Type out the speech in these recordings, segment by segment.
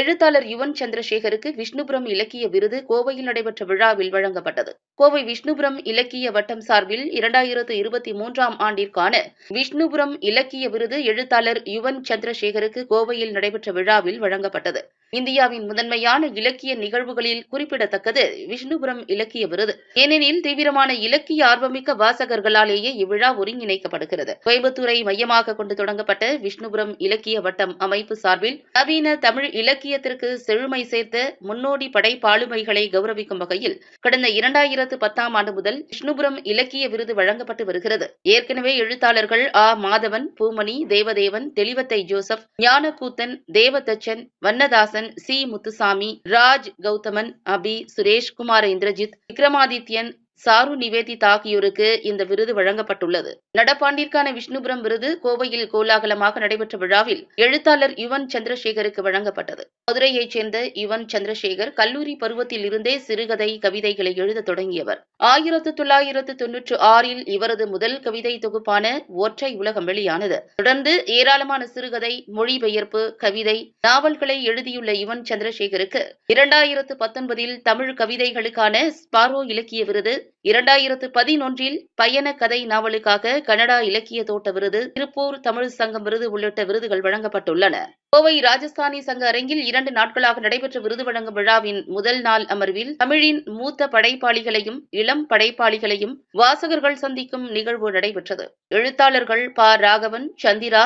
எழுத்தாளர் யுவன் சந்திரசேகருக்கு விஷ்ணுபுரம் இலக்கிய விருது கோவையில் நடைபெற்ற விழாவில் வழங்கப்பட்டது. கோவை விஷ்ணுபுரம் இலக்கிய வட்டம் சார்பில் இரண்டாயிரத்து இருபத்தி மூன்றாம் ஆண்டிற்கான விஷ்ணுபுரம் இலக்கிய விருது எழுத்தாளர் யுவன் சந்திரசேகருக்கு கோவையில் நடைபெற்ற விழாவில் வழங்கப்பட்டது. இந்தியாவின் முதன்மையான இலக்கிய நிகழ்வுகளில் குறிப்பிடத்தக்கது விஷ்ணுபுரம் இலக்கிய விருது. ஏனெனில் தீவிரமான இலக்கிய ஆர்வமிக்க வாசகர்களாலேயே இவ்விழா ஒருங்கிணைக்கப்படுகிறது. கோயம்புத்தூரை மையமாக கொண்டு தொடங்கப்பட்ட விஷ்ணுபுரம் இலக்கிய வட்டம் அமைப்பு சார்பில் நவீன தமிழ் இலக்கிய இலக்கியத்திற்கு செழுமை சேர்த்த முன்னோடி படைப்பாளுமைகளை கௌரவிக்கும் வகையில் கடந்த இரண்டாயிரத்து பத்தாம் ஆண்டு முதல் விஷ்ணுபுரம் இலக்கிய விருது வழங்கப்பட்டு வருகிறது. ஏற்கனவே எழுத்தாளர்கள் ஆ. Madhavan Poomani Devadevan Thelivathai Joseph Gnanakoothan Devathachan Vannadasan C. Muthusamy Raj Gowthaman அபி சுரேஷ் குமார இந்திரஜித் விக்ரமாதித்யன் சாரு நிவேதிதா ஆகியோருக்கு இந்த விருது வழங்கப்பட்டுள்ளது. நடப்பாண்டிற்கான விஷ்ணுபுரம் விருது கோவையில் கோலாகலமாக நடைபெற்ற விழாவில் எழுத்தாளர் யுவன் சந்திரசேகருக்கு வழங்கப்பட்டது. மதுரையைச் சேர்ந்த யுவன் சந்திரசேகர் கல்லூரி பருவத்தில் இருந்தே சிறுகதை கவிதைகளை எழுத தொடங்கியவர். ஆயிரத்து தொள்ளாயிரத்து தொன்னூற்று ஆறில் இவரது முதல் கவிதை தொகுப்பான ஒற்றை உலகம் வெளியானது. தொடர்ந்து ஏராளமான சிறுகதை மொழிபெயர்ப்பு கவிதை நாவல்களை எழுதியுள்ள யுவன் சந்திரசேகருக்கு இரண்டாயிரத்து பத்தொன்பதில் தமிழ் கவிதைகளுக்கான ஸ்பாரோ இலக்கிய விருது இரண்டாயிரத்து பதினொன்றில் பயண கதை நாவலுக்காக கனடா இலக்கிய தோட்ட விருது திருப்பூர் தமிழ் சங்கம் விருது உள்ளிட்ட விருதுகள் வழங்கப்பட்டுள்ளன. கோவை ராஜஸ்தானி சங்க அரங்கில் இரண்டு நாட்களாக நடைபெற்ற விருது வழங்கும் விழாவின் முதல் நாள் அமர்வில் தமிழின் மூத்த படைப்பாளிகளையும் இளம் படைப்பாளிகளையும் வாசகர்கள் சந்திக்கும் நிகழ்வு நடைபெற்றது. எழுத்தாளர்கள் ப. ராகவன் சந்திரா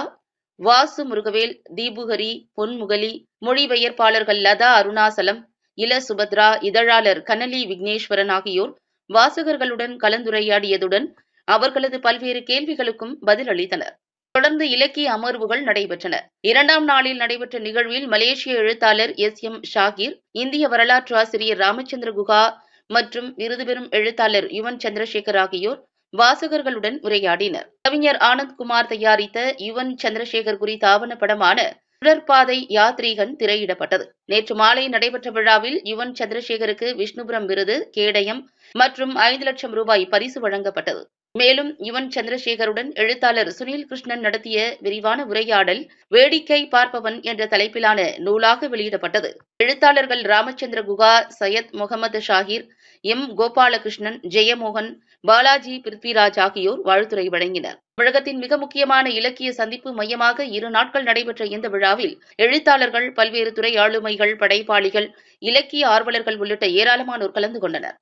வாசு முருகவேல் தீபுகரி பொன்முகலி மொழிபெயர்ப்பாளர்கள் லதா அருணாசலம் இள சுபத்ரா இதழாளர் கனலி விக்னேஸ்வரன் ஆகியோர் வாசகர்களுடன் கலந்துரையாடியதுடன் அவர்களது பல்வேறு கேள்விகளுக்கும் பதிலளித்தனர். தொடர்ந்து இலக்கிய அமர்வுகள் நடைபெற்றன. இரண்டாம் நாளில் நடைபெற்ற நிகழ்வில் மலேசிய எழுத்தாளர் எஸ். எம். ஷாகிர் இந்திய வரலாற்று ஆசிரியர் ராமச்சந்திர குஹா மற்றும் விருது பெறும் எழுத்தாளர் யுவன் சந்திரசேகர் ஆகியோர் வாசகர்களுடன் உரையாடினர். கவிஞர் ஆனந்த்குமார் தயாரித்த யுவன் சந்திரசேகர் குறித்த ஆவணப்படமான சுழற்பாதை யாத்ரீகன் திரையிடப்பட்டது. நேற்று மாலை நடைபெற்ற விழாவில் யுவன் சந்திரசேகருக்கு விஷ்ணுபுரம் விருது கேடயம் மற்றும் ஐந்து லட்சம் ரூபாய் பரிசு வழங்கப்பட்டது. மேலும் யுவன் சந்திரசேகருடன் எழுத்தாளர் சுனில் கிருஷ்ணன் நடத்திய விரிவான உரையாடல் வேடிக்கை பார்ப்பவன் என்ற தலைப்பிலான நூலாக வெளியிடப்பட்டது. எழுத்தாளர்கள் ராமச்சந்திர குகா சையத் முகமது ஷாகிர் எம் கோபாலகிருஷ்ணன் ஜெயமோகன் பாலாஜி பிருத்விராஜ் ஆகியோர் வாழ்த்துரை வழங்கினர். தமிழகத்தின் மிக முக்கியமான இலக்கிய சந்திப்பு மையமாக இரு நாட்கள் நடைபெற்ற இந்த விழாவில் எழுத்தாளர்கள் பல்வேறு துறை ஆளுமைகள் படைப்பாளிகள் இலக்கிய ஆர்வலர்கள் உள்ளிட்ட ஏராளமானோர் கலந்து கொண்டனர்.